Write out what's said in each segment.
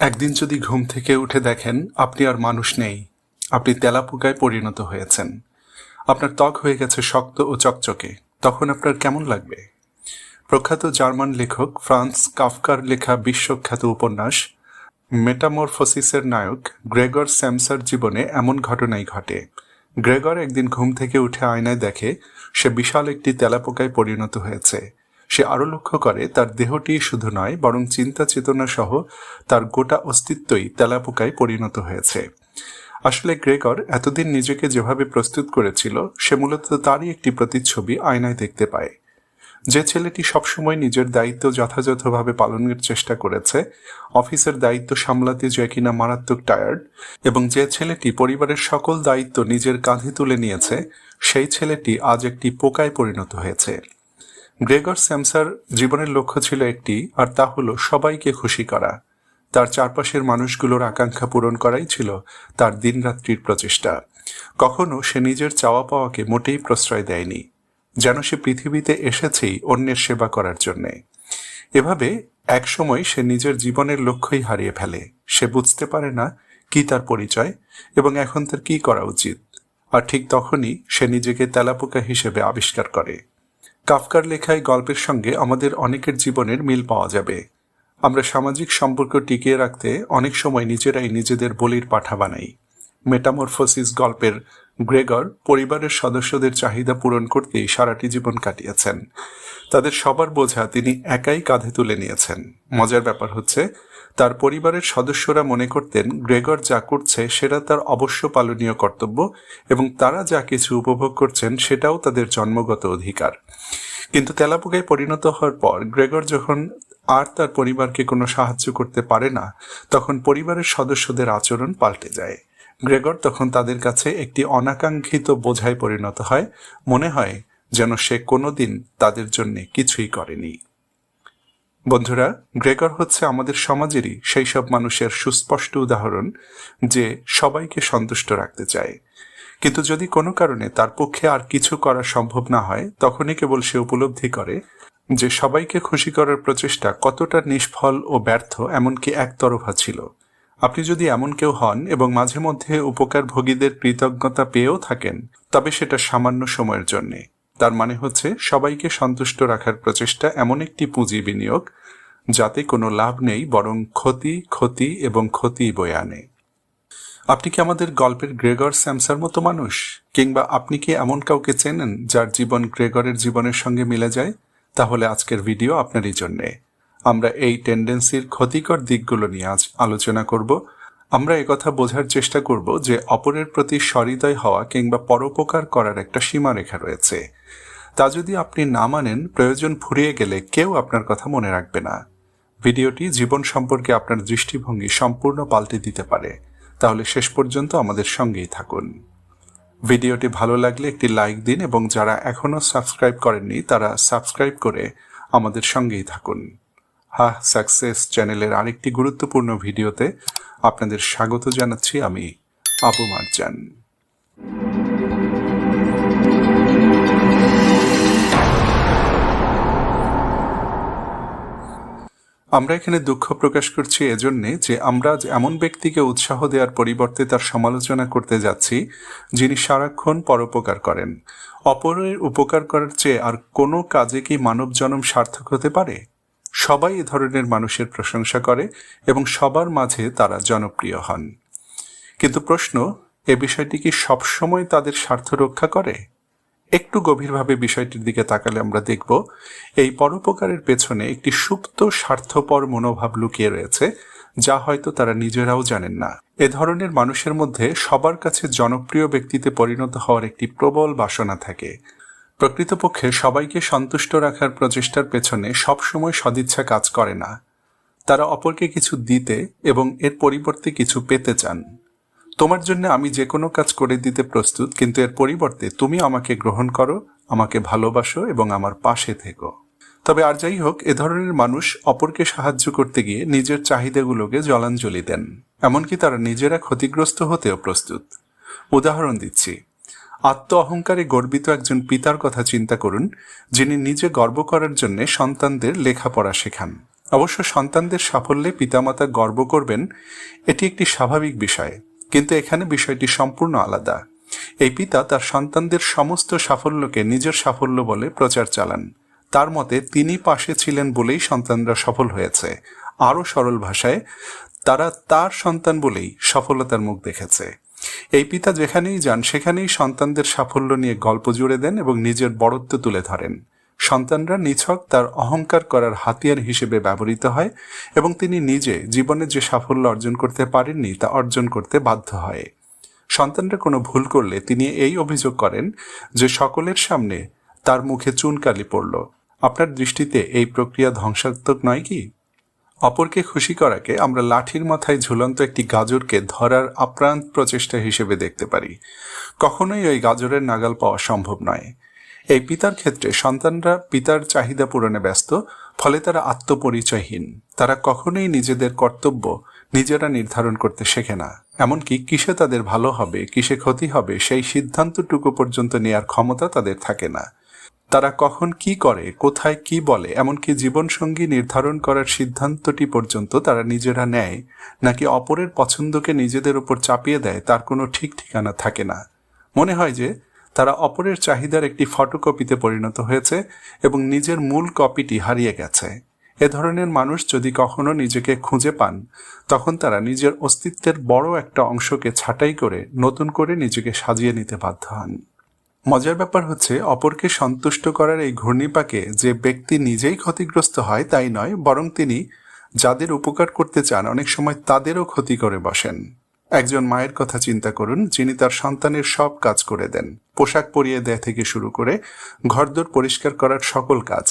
একদিন যদি ঘুম থেকে উঠে দেখেন আপনি আর মানুষ নেই, আপনি তেলাপোকায় পরিণত হয়েছেন। আপনার ত্বক হয়ে গেছে শক্ত ও চকচকে, তখন আপনার কেমন লাগবে? প্রখ্যাত জার্মান লেখক ফ্রান্স কাফকার লেখা বিশ্বখ্যাত উপন্যাস, মেটামরফোসিসের নায়ক গ্রেগর স্যামসার জীবনে এমন ঘটনাই ঘটে। গ্রেগর একদিন ঘুম থেকে উঠে আয়নায় দেখে সে বিশাল একটি তেলাপোকায় পরিণত হয়েছে। সে আরও লক্ষ্য করে, তার দেহটি শুধু নয়, বরং চিন্তা চেতনা সহ তার গোটা অস্তিত্বই তেলাপোকায় পরিণত হয়েছে। আসলে গ্রেগর এতদিন নিজেকে যেভাবে প্রস্তুত করেছিল, সে মূলত তারই একটি প্রতিচ্ছবি আয়নায় দেখতে পায়। যে ছেলেটি সবসময় নিজের দায়িত্ব যথাযথভাবে পালনের চেষ্টা করেছে, অফিসের দায়িত্ব সামলাতে যে কিনা মারাত্মক টায়ার্ড, এবং যে ছেলেটি পরিবারের সকল দায়িত্ব নিজের কাঁধে তুলে নিয়েছে, সেই ছেলেটি আজ একটি পোকায় পরিণত হয়েছে। গ্রেগর স্যামসার জীবনের লক্ষ্য ছিল একটি, আর তা হলো সবাইকে খুশি করা। তার চারপাশের মানুষগুলোর আকাঙ্ক্ষা পূরণ করাই ছিল তার দিনরাত্রির প্রচেষ্টা। কখনো সে নিজের চাওয়া পাওয়াকে মোটেই প্রশ্রয় দেয়নি, যেন সে পৃথিবীতে এসেছেই অন্যের সেবা করার জন্যে। এভাবে একসময় সে নিজের জীবনের লক্ষ্যই হারিয়ে ফেলে। সে বুঝতে পারে না কি তার পরিচয় এবং এখন তার কি করা উচিত, আর ঠিক তখনই সে নিজেকে তেলাপোকা হিসেবে আবিষ্কার করে। কাফকার লেখায় গল্পের সঙ্গে আমাদের অনেকের জীবনের মিল পাওয়া যাবে। আমরা সামাজিক সম্পর্ক টিকিয়ে রাখতে অনেক সময় নিজেরাই নিজেদের বলির পাঠা বানাই। মেটামরফোসিস গল্পের গ্রেগর পরিবারের সদস্যদের চাহিদা পূরণ করতেই সারাটি জীবন কাটিয়েছেন। তাদের সবার বোঝা তিনি একাই কাঁধে তুলে নিয়েছেন। মজার ব্যাপার হচ্ছে, তার পরিবারের সদস্যরা মনে করতেন গ্রেগর যা করছে সেটা তার অবশ্য পালনীয় কর্তব্য এবং তারা যা কিছু উপভোগ করছেন সেটাও তাদের জন্মগত অধিকার। কিন্তু তেলাপোকায় পরিণত হওয়ার পর গ্রেগর যখন আর তার পরিবারকে কোনো সাহায্য করতে পারে না, তখন পরিবারের সদস্যদের আচরণ পাল্টে যায়। গ্রেগর তখন তাদের কাছে একটি অনাকাঙ্ক্ষিত বোঝায় পরিণত হয়। মনে হয় যেন সে কোনোদিন তাদের জন্য কিছুই করেনি। বন্ধুরা, গ্রেগর হচ্ছে আমাদের সমাজেরই সেই সব মানুষের সুস্পষ্ট উদাহরণ যে সবাইকে সন্তুষ্ট রাখতে চায়। কিন্তু যদি কোনো কারণে তার পক্ষে আর কিছু করা সম্ভব না হয়, তখনই কেবল সে উপলব্ধি করে যে সবাইকে খুশি করার প্রচেষ্টা কতটা নিষ্ফল ও ব্যর্থ এমনকি একতরফা ছিল। আপনি যদি এমন কেউ হন এবং মাঝে মধ্যে উপকার ভোগীদের কৃতজ্ঞতা পেয়েও থাকেন, তবে সেটা সামান্য সময়ের জন্যে। তার মানে হচ্ছে সবাইকে সন্তুষ্ট রাখার প্রচেষ্টা এমন একটি পুঁজি বিনিয়োগ, যাতে কোনো লাভ নেই, বরং ক্ষতি ক্ষতি এবং ক্ষতি বয়ে আনে। আপনি কি আমাদের গল্পের গ্রেগর স্যামসার মতো মানুষ? কিংবা আপনি কি এমন কাউকে চেনেন যার জীবন গ্রেগরের জীবনের সঙ্গে মিলে যায়? তাহলে আজকের ভিডিও আপনারই জন্যে। আমরা এই টেন্ডেন্সির ক্ষতিকর দিকগুলো নিয়ে আজ আলোচনা করব। আমরা একথা বোঝার চেষ্টা করব যে অপরের প্রতি সহৃদয় হওয়া কিংবা পরোপকার করার একটা সীমারেখা রয়েছে। তা যদি আপনি না মানেন, প্রয়োজন ফুরিয়ে গেলে কেউ আপনার কথা মনে রাখবে না। ভিডিওটি জীবন সম্পর্কে আপনার দৃষ্টিভঙ্গি সম্পূর্ণ পাল্টে দিতে পারে। তাহলে শেষ পর্যন্ত আমাদের সঙ্গেই থাকুন। ভিডিওটি ভালো লাগলে একটি লাইক দিন এবং যারা এখনও সাবস্ক্রাইব করেননি, তারা সাবস্ক্রাইব করে আমাদের সঙ্গেই থাকুন। হা সাকসেস চ্যানেলের আরেকটি গুরুত্বপূর্ণ ভিডিওতে আপনাদের স্বাগত জানাচ্ছি আমি, আবু মারজান। আমরা এখানে দুঃখ প্রকাশ করছি এজন্যে যে আমরা এমন ব্যক্তিকে উৎসাহ দেওয়ার পরিবর্তে তার সমালোচনা করতে যাচ্ছি, যিনি সারাক্ষণ পরোপকার করেন। অপরের উপকার করার চেয়ে আর কোনো কাজে কি মানব জনম সার্থক হতে পারে? সবাই এ ধরনের মানুষের প্রশংসা করে এবং সবার মাঝে তারা জনপ্রিয় হন। কিন্তু প্রশ্ন, এ বিষয়টি কি সবসময় তাদের স্বার্থ রক্ষা করে? একটু গভীরভাবে বিষয়টির দিকে তাকালে আমরা দেখব, এই পরোপকারের পেছনে একটি সুপ্ত, স্বার্থপর মনোভাব লুকিয়ে রয়েছে, যা হয়তো তারা নিজেরাও জানেন না। এ ধরনের মানুষের মধ্যে সবার কাছে জনপ্রিয় ব্যক্তিতে পরিণত হওয়ার একটি প্রবল বাসনা থাকে। প্রকৃতপক্ষে সবাইকে সন্তুষ্ট রাখার প্রচেষ্টার পেছনে সবসময় সদিচ্ছা কাজ করে না। তারা অপরকে কিছু দিতে এবং এর পরিবর্তে কিছু পেতে চান। তোমার জন্য আমি যে কোনো কাজ করে দিতে প্রস্তুত, কিন্তু এর পরিবর্তে তুমি আমাকে গ্রহণ করো, আমাকে ভালোবাসো এবং আমার পাশে থেকো। তবে আর যাই হোক, এ ধরনের মানুষ অপরকে সাহায্য করতে গিয়ে নিজের চাহিদাগুলোকে জলাঞ্জলি দেন। এমনকি তারা নিজেরা ক্ষতিগ্রস্ত হতেও প্রস্তুত। উদাহরণ দিচ্ছি। আত্ম অহংকারে গর্বিত একজন পিতার কথা চিন্তা করুন, যিনি নিজে গর্ব করার জন্য সন্তানদের লেখাপড়া শেখান। অবশ্য সন্তানদের সাফল্যে পিতামাতা গর্ব করবেন, এটি একটি স্বাভাবিক বিষয়। কিন্তু এখানে বিষয়টি সম্পূর্ণ আলাদা। এই পিতা তার সন্তানদের সমস্ত সাফল্যকে নিজের সাফল্য বলে প্রচার চালান। তার মতে, তিনি পাশে ছিলেন বলেই সন্তানরা সফল হয়েছে। আরও সরল ভাষায়, তারা তার সন্তান বলেই সফলতার মুখ দেখেছে। এই পিতা যেখানেই যান, সেখানেই সন্তানদের সাফল্য নিয়ে গল্প জুড়ে দেন এবং নিজের বড়ত্ব তুলে ধরেন। সন্তানরা নিছক তার অহংকার করার হাতিয়ার হিসেবে ব্যবহৃত হয় এবং তিনি নিজে জীবনে যে সাফল্য অর্জন করতে পারেননি তা অর্জন করতে বাধ্য হয়। সন্তানরা কোনো ভুল করলে তিনি এই অভিযোগ করেন যে সকলের সামনে তার মুখে চুনকালি পড়ল। আপনার দৃষ্টিতে এই প্রক্রিয়া ধ্বংসাত্মক নয় কি? অপরকে খুশি করাকে আমরা লাঠির মাথায় ঝুলন্ত একটি গাজরকে ধরার আপ্রাণ প্রচেষ্টা হিসেবে দেখতে পারি। কখনোই ওই গাজরের নাগাল পাওয়া সম্ভব নয়। এই পিতার ক্ষেত্রে সন্তানরা পিতার চাহিদা পূরণে ব্যস্ত, ফলে তারা আত্মপরিচয়হীন। তারা কখনোই নিজেদের কর্তব্য নিজেরা নির্ধারণ করতে শেখে না। এমনকি কিসে তাদের ভালো হবে, কিসে ক্ষতি হবে, সেই সিদ্ধান্তটুকু পর্যন্ত নেয়ার ক্ষমতা তাদের থাকে না। তারা কখন কি করে, কোথায় কি বলে, এমনকি জীবনসঙ্গী নির্ধারণ করার সিদ্ধান্তটি পর্যন্ত তারা নিজেরা নেয়, নাকি অপরের পছন্দকে নিজেদের উপর চাপিয়ে দেয়, তার কোনো ঠিক ঠিকানা থাকে না। মনে হয় যে তারা অপরের চাহিদার একটি ফটোকপিতে পরিণত হয়েছে এবং নিজের মূল কপিটি হারিয়ে গেছে। এ ধরনের মানুষ যদি কখনো নিজেকে খুঁজে পান, তখন তারা নিজের অস্তিত্বের বড় একটা অংশকে ছাঁটাই করে নতুন করে নিজেকে সাজিয়ে নিতে বাধ্য হন। মজার ব্যাপার হচ্ছে, অপরকে সন্তুষ্ট করার এই ঘূর্ণিপাকে যে ব্যক্তি নিজেই ক্ষতিগ্রস্ত হয় তাই নয়, বরং তিনি যাদের উপকার করতে চান, অনেক সময় তাদেরও ক্ষতি করে বসেন। একজন মায়ের কথা চিন্তা করুন, যিনি তার সন্তানের সব কাজ করে দেন। পোশাক পরিয়ে দেয় থেকে শুরু করে ঘরদোর পরিষ্কার করার সকল কাজ।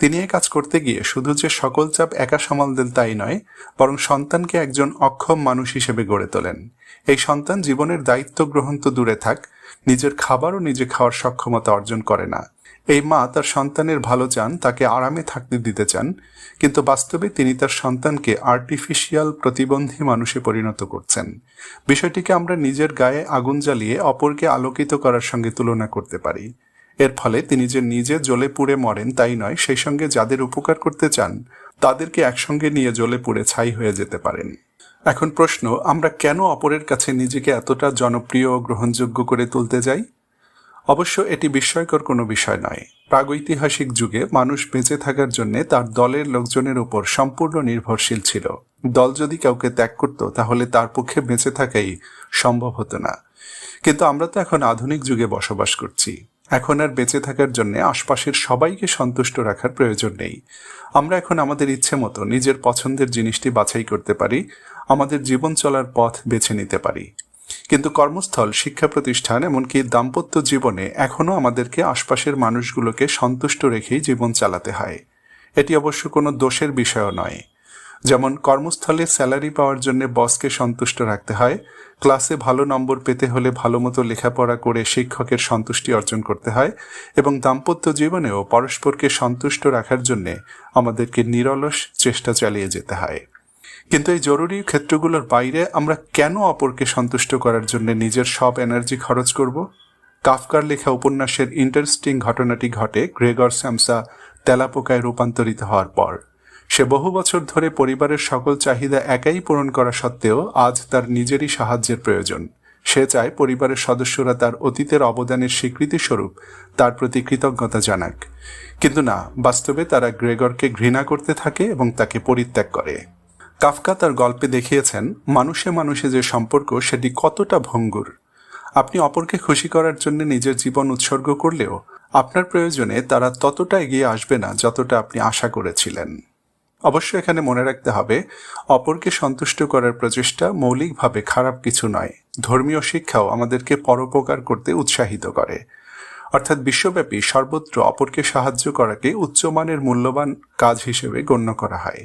তিনি এ কাজ করতে গিয়ে শুধু যে সকল চাপ একা সামাল দেন তাই নয়, বরং সন্তানকে একজন অক্ষম মানুষ হিসেবে গড়ে তোলেন। এই সন্তান জীবনের দায়িত্ব গ্রহণ তো দূরে থাক, নিজের খাবারও নিজে খাওয়ার সক্ষমতা অর্জন করে না। এই মা তার সন্তানের ভালো চান, তাকে আরামে থাকতে দিতে চান, কিন্তু বাস্তবে তিনি তার সন্তানকে আর্টিফিশিয়াল প্রতিবন্ধী মানুষে পরিণত করছেন। বিষয়টিকে আমরা নিজের গায়ে আগুন জ্বালিয়ে অপরকে আলোকিত করার সঙ্গে তুলনা করতে পারি। এর ফলে তিনি যে নিজে জ্বলে পুড়ে মরেন তাই নয়, সেই সঙ্গে যাদের উপকার করতে চান, তাদেরকে একসঙ্গে নিয়ে জ্বলে পুড়ে ছাই হয়ে যেতে পারেন। এখন প্রশ্ন, আমরা কেন অপরের কাছে নিজেকে এতটা জনপ্রিয় গ্রহণযোগ্য করে তুলতে যাই? অবশ্য এটি বিস্ময়কর কোনো বিষয় নয়। প্রাগৈতিহাসিক যুগে মানুষ বেঁচে থাকার জন্য তার দলের লোকজনের উপর সম্পূর্ণ নির্ভরশীল ছিল। দল যদি কাউকে ত্যাগ করত, তাহলে তার পক্ষে বেঁচে থাকাই সম্ভব হতো না। কিন্তু আমরা তো এখন আধুনিক যুগে বসবাস করছি। এখন আর বেঁচে থাকার জন্য আশপাশের সবাইকে সন্তুষ্ট রাখার প্রয়োজন নেই। আমরা এখন আমাদের ইচ্ছে মতো নিজের পছন্দের জিনিসটি বাছাই করতে পারি, আমাদের জীবন চলার পথ বেছে নিতে পারি। কিন্তু কর্মস্থল শিক্ষা প্রতিষ্ঠান এমনকি দাম্পত্য জীবনে এখনও আমাদেরকে আশপাশের মানুষগুলোকে সন্তুষ্ট রেখেই জীবন চালাতে হয়। এটি অবশ্য কোনো দোষের বিষয়ও নয়। যেমন, কর্মস্থলে স্যালারি পাওয়ার জন্য বসকে সন্তুষ্ট রাখতে হয়, ক্লাসে ভালো নম্বর পেতে হলে ভালো মতো লেখাপড়া করে শিক্ষকের সন্তুষ্টি অর্জন করতে হয়, এবং দাম্পত্য জীবনেও পরস্পরকে সন্তুষ্ট রাখার জন্য আমাদেরকে নিরলস চেষ্টা চালিয়ে যেতে হয়। কিন্তু এই জরুরি ক্ষেত্রগুলোর বাইরে আমরা কেন অপরকে সন্তুষ্ট করার জন্য নিজের সব এনার্জি খরচ করব? কাফকার লেখা উপন্যাসের ইন্টারেস্টিং ঘটনাটি ঘটে গ্রেগর স্যামসা তেলাপোকায় রূপান্তরিত হওয়ার পর। সে বহু বছর ধরে পরিবারের সকল চাহিদা একাই পূরণ করা সত্ত্বেও আজ তার নিজেরই সাহায্যের প্রয়োজন। সে চায় পরিবারের সদস্যরা তার অতীতের অবদানের স্বীকৃতি স্বরূপ তার প্রতি কৃতজ্ঞতা জানাক। কিন্তু না, বাস্তবে তারা গ্রেগরকে ঘৃণা করতে থাকে এবং তাকে পরিত্যাগ করে। কাফকা তার গল্পে দেখিয়েছেন মানুষে মানুষে যে সম্পর্ক সেটি কতটা ভঙ্গুর। আপনি অপরকে খুশি করার জন্য নিজের জীবন উৎসর্গ করলেও আপনার প্রয়োজনে তারা ততটা এগিয়ে আসবে না যতটা আপনি আশা করেছিলেন। অবশ্য এখানে মনে রাখতে হবে, অপরকে সন্তুষ্ট করার প্রচেষ্টা মৌলিকভাবে খারাপ কিছু নয়। ধর্মীয় শিক্ষাও আমাদেরকে পরোপকার করতে উৎসাহিত করে। অর্থাৎ বিশ্বব্যাপী সর্বত্র অপরকে সাহায্য করাকে উচ্চমানের মূল্যবান কাজ হিসেবে গণ্য করা হয়।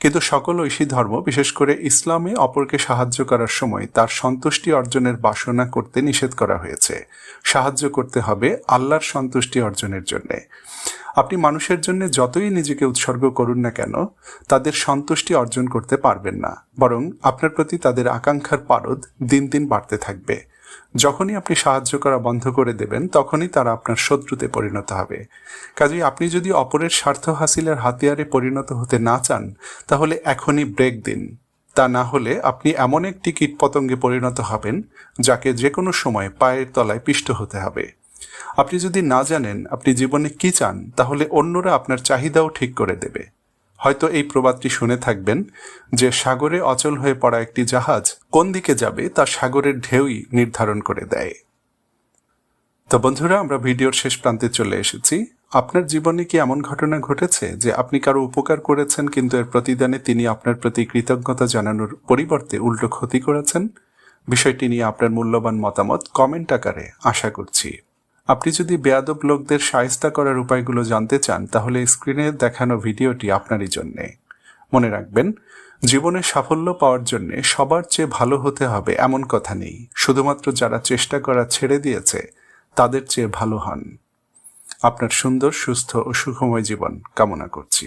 কিন্তু সকল ঐশী ধর্ম, বিশেষ করে ইসলামে অপরকে সাহায্য করার সময় তার সন্তুষ্টি অর্জনের বাসনা করতে নিষেধ করা হয়েছে। সাহায্য করতে হবে আল্লাহর সন্তুষ্টি অর্জনের জন্যে। আপনি মানুষের জন্য যতই নিজেকে উৎসর্গ করুন না কেন, তাদের সন্তুষ্টি অর্জন করতে পারবেন না। বরং আপনার প্রতি তাদের আকাঙ্ক্ষার পারদ দিন দিন বাড়তে থাকবে। যখনই আপনি সাহায্য করা বন্ধ করে দেবেন, তখনই তারা আপনার শত্রুতে পরিণত হবে। কাজেই আপনি যদি অপরের স্বার্থ হাসিলের হাতিয়ারে পরিণত হতে না চান, তাহলে এখনই ব্রেক দিন। তা না হলে আপনি এমন একটি কীটপতঙ্গে পরিণত হবেন, যাকে যে কোনো সময় পায়ের তলায় পিষ্ট হতে হবে। আপনি যদি না জানেন আপনি জীবনে কি চান, তাহলে অন্যরা আপনার চাহিদাও ঠিক করে দেবে। হয়তো এই প্রবাদটি শুনে থাকবেন যে সাগরে অচল হয়ে পড়া একটি জাহাজ কোন দিকে যাবে তা সাগরের ঢেউই নির্ধারণ করে দেয়। তো বন্ধুরা, আমরা ভিডিওর শেষ প্রান্তে চলে এসেছি। আপনার জীবনে কি এমন ঘটনা ঘটেছে যে আপনি কারও উপকার করেছেন কিন্তু এর প্রতিদানে তিনি আপনার প্রতি কৃতজ্ঞতা জানানোর পরিবর্তে উল্টো ক্ষতি করেছেন? বিষয়টি নিয়ে আপনার মূল্যবান মতামত কমেন্ট আকারে আশা করছি। আপনি যদি বেয়াদব লোকদের সায়স্তা করার উপায়গুলো জানতে চান, তাহলে স্ক্রিনে দেখানো ভিডিওটি আপনারই জন্যে। মনে রাখবেন, জীবনে সাফল্য পাওয়ার জন্য সবার চেয়ে ভালো হতে হবে এমন কথা নেই। শুধুমাত্র যারা চেষ্টা করা ছেড়ে দিয়েছে, তাদের চেয়ে ভালো হন। আপনার সুন্দর, সুস্থ ও সুখময় জীবন কামনা করছি।